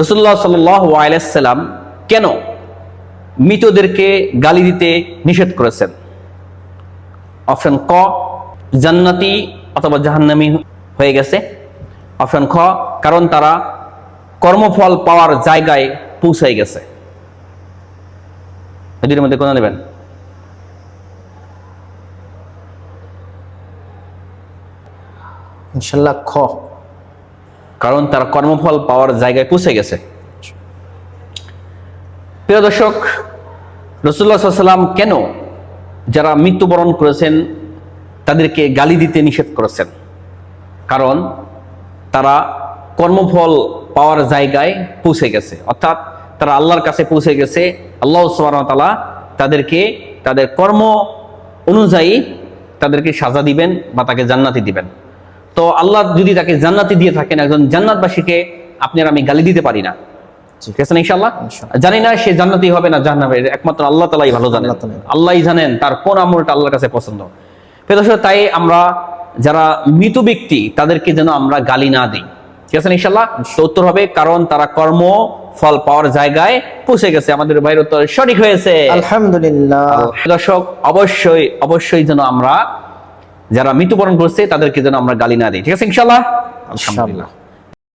রসুল্লাহ সাল্লাম কেন মৃতদেরকে গালি দিতে নিষেধ করেছেন? অপশন ক, জান্নাতি অথবা জাহান্নামি হয়ে গেছে। অপশন খ, কারণ তারা কর্মফল পাওয়ার জায়গায় পৌঁছে গেছে। এদের মধ্যে কোন নেবেন? ইনশাল্লাহ খ। কারণ তারা কর্মফল পাওয়ার জায়গায় পৌঁছে গেছে। প্রিয় দর্শক রসুল্লাহ সাল্লাম কেন যারা মৃত্যুবরণ করেছেন, তাদেরকে গালি দিতে নিষেধ করেছেন? কারণ তারা কর্মফল পাওয়ার জায়গায় পৌঁছে গেছে। অর্থাৎ তারা আল্লাহর কাছে পৌঁছে গেছে, আল্লাহ তালা তাদেরকে তাদের কর্ম অনুযায়ী তাদেরকে সাজা দিবেন বা তাকে জান্নাতি দিবেন। তো আল্লাহ যদি তাকে জান্নাতি দিয়ে থাকেন একজন জান্নাতবাসীকে আপনি আর আমি গালি দিতে পারি না। ঠিক আছে। জানি না সে জান্নাতি হবে না একমাত্র আল্লাহ তালাই ভালো জানেন। আল্লাহই জানেন তার কোন আমলটা আল্লাহর কাছে পছন্দ। প্রিয় তাই আমরা যারা মৃত ব্যক্তি তাদেরকে যেন আমরা গালি না দিই। ঠিক আছে ইনশাল্লাহ উত্তর হবে কারণ তারা কর্ম ফল পাওয়ার জায়গায় পৌঁছে গেছে। আমাদের বাইরে উত্তর সঠিক হয়েছে। আলহামদুলিল্লাহ। দর্শক অবশ্যই অবশ্যই যেন আমরা যারা মৃত্যুবরণ করছে তাদেরকে যেন আমরা গালি না দিই। ঠিক আছে ইনশাল্লাহ ইনশাআল্লাহ।